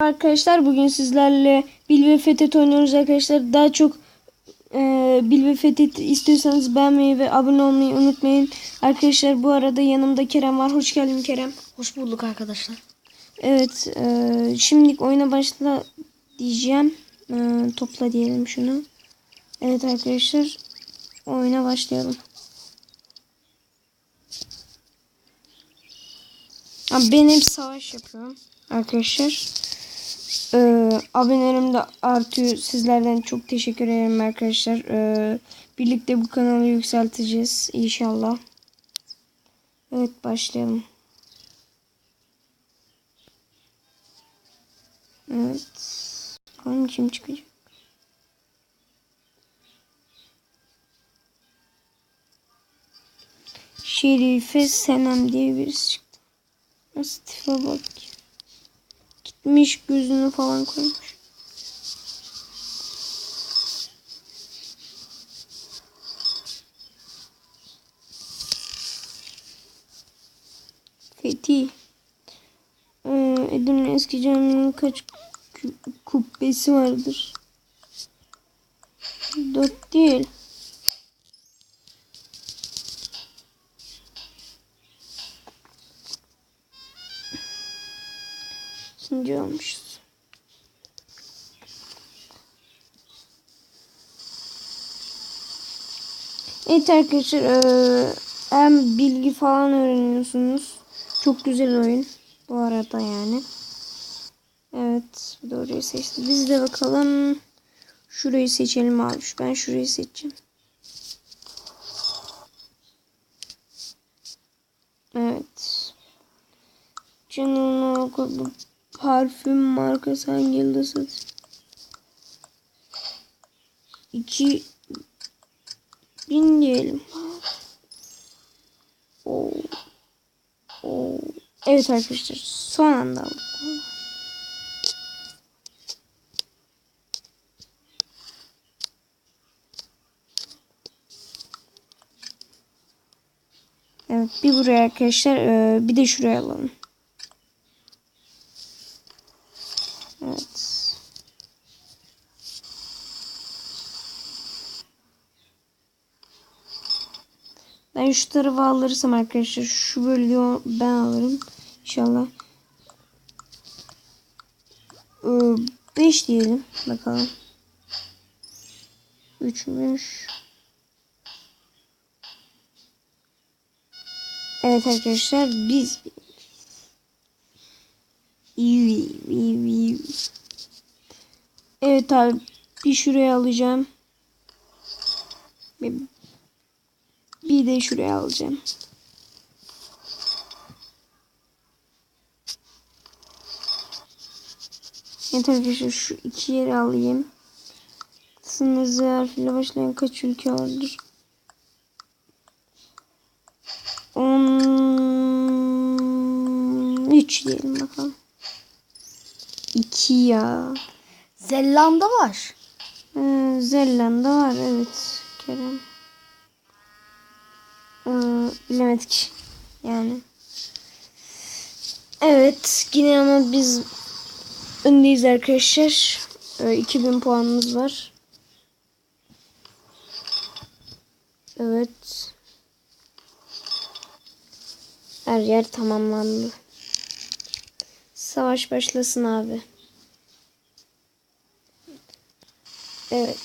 Arkadaşlar bugün sizlerle Bil ve Fethet oynuyoruz arkadaşlar. Daha çok e, Bil ve Fethet istiyorsanız beğenmeyi ve abone olmayı unutmayın. Arkadaşlar bu arada yanımda Kerem var. Hoş geldin Kerem. Hoş bulduk arkadaşlar. Evet e, şimdilik oyuna başla diyeceğim. E, topla diyelim şunu. Evet arkadaşlar oyuna başlayalım. Ben hep savaş yapıyorum arkadaşlar. Ee, abonelerim de artıyor. Sizlerden çok teşekkür ederim arkadaşlar. Ee, birlikte bu kanalı yükselteceğiz inşallah. Evet başlayalım. Evet. Bakalım kim çıkacak. Şerife Senem diye birisi çıktı. Nasıl tipe bak. Gitmiş gözünü falan koymuş. Fethi. Ee, Edirne eski caminin kaç kubbesi vardır? Dört değil. İkinci olmuşuz. Evet arkadaşlar eee, hem bilgi falan öğreniyorsunuz. Çok güzel oyun. Bu arada yani. Evet. Orayı seçti. Biz de bakalım. Şurayı seçelim abi. Ben şurayı seçeceğim. Evet. Canına okulu parfüm markası hangi yılda? İki bin diyelim. Oo. Oo. Evet arkadaşlar son anda aldık. Evet bir buraya arkadaşlar ee, bir de şuraya alalım. Evet. Ben şu tarafa alırsam arkadaşlar şu bölgeyi ben alırım. İnşallah. 5 diyelim. Bakalım. 3'müş. Evet arkadaşlar biz İyi, iyi, iyi. Evet abi bir şuraya alacağım. Bir, bir de şuraya alacağım. Evet arkadaşlar şu iki yeri alayım. Sınır harfiyle başlayan kaç ülke vardır? 13 diyelim bakalım. 2 ya. Zellanda var. Ee, Zelanda var evet Kerem. Ee, bilemedik yani. Evet yine ama biz öndeyiz arkadaşlar. Ee, 2000 puanımız var. Evet. Her yer tamamlandı. Savaş başlasın abi. Evet.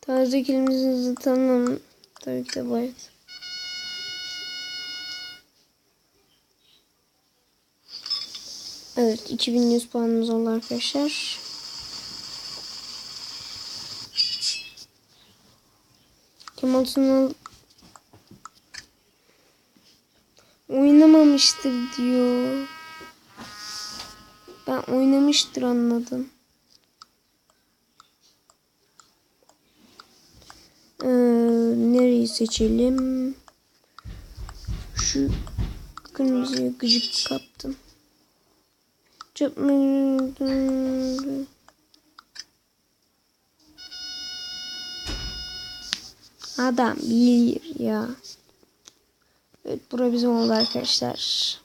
Taze kelimemizi hızlı tanım. Tabii ki de evet. Evet 2100 puanımız oldu arkadaşlar. Kemal Sunal oynamamıştır diyor. Ben oynamıştır anladım. Ee, nereyi seçelim? Şu kırmızıya gıcık kaptım. Çöpme- Adam bilir ya. Evet bura bizim oldu arkadaşlar.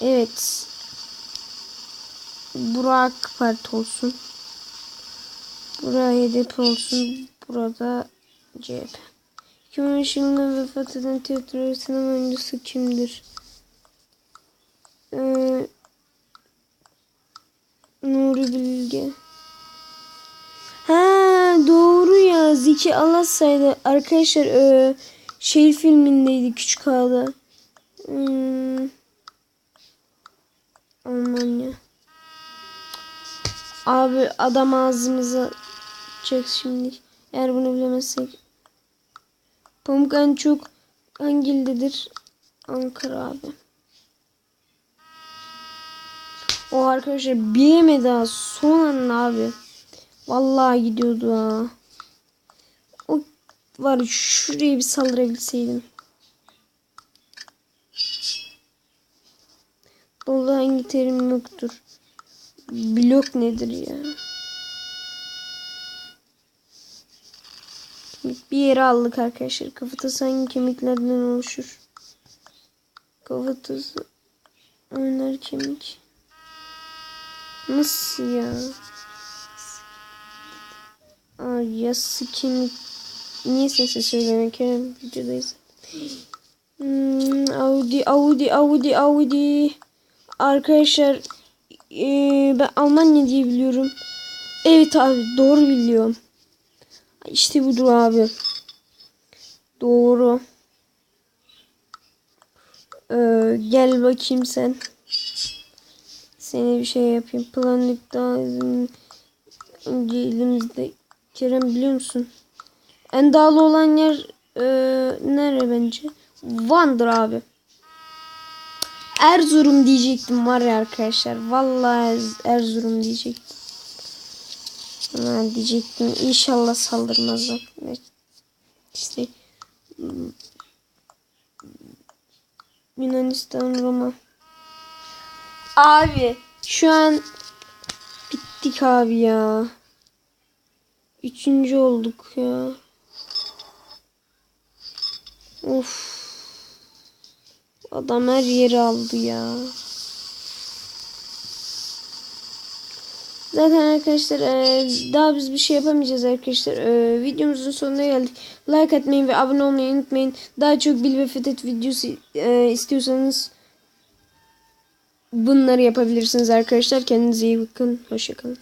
Evet. Burak Parti olsun. Buraya hedef olsun. Burada CHP. 2013 yılında vefat eden tiyatro sinema oyuncusu kimdir? Ee, Nuri Bilge. Doğru ya Zeki Alassaydı arkadaşlar e, şey filmindeydi Küçük Ağa'da. Hmm, Almanya. Abi adam ağzımıza çek şimdi. Eğer bunu bilemezsek. Pamuk en çok hangi? Ankara abi. O arkadaşlar bilemedi ha. Son an abi. Vallahi gidiyordu ha. O var ya, şuraya bir saldırabilseydim. Vallahi hangi terim yoktur. Blok nedir ya? Bir yere aldık arkadaşlar. Kafatası hangi kemiklerden oluşur? Kafatası oynar kemik. Nasıl ya? Yası kemik. Niye sesi söylemek Kerem? Videodayız. Hmm, Audi, Audi, Audi, Audi. Arkadaşlar eee, ben Almanya diye biliyorum. Evet abi doğru biliyorum. İşte budur abi. Doğru. Ee, gel bakayım sen. Seni bir şey yapayım. Planlık daha önce elimizde. Kerem biliyor musun? En dağlı olan yer e, nere bence? Van'dır abi. Erzurum diyecektim var ya arkadaşlar. Vallahi Erzurum diyecektim. Ha, diyecektim. İnşallah saldırmazlar. İşte hmm, Yunanistan, Roma. Abi şu an bittik abi ya. Üçüncü olduk ya. Of. Adam her yeri aldı ya. Zaten arkadaşlar e, daha biz bir şey yapamayacağız arkadaşlar. E, videomuzun sonuna geldik. Like atmayı ve abone olmayı unutmayın. Daha çok Bil ve Fethet videosu e, istiyorsanız bunları yapabilirsiniz arkadaşlar. Kendinize iyi bakın. Hoşçakalın.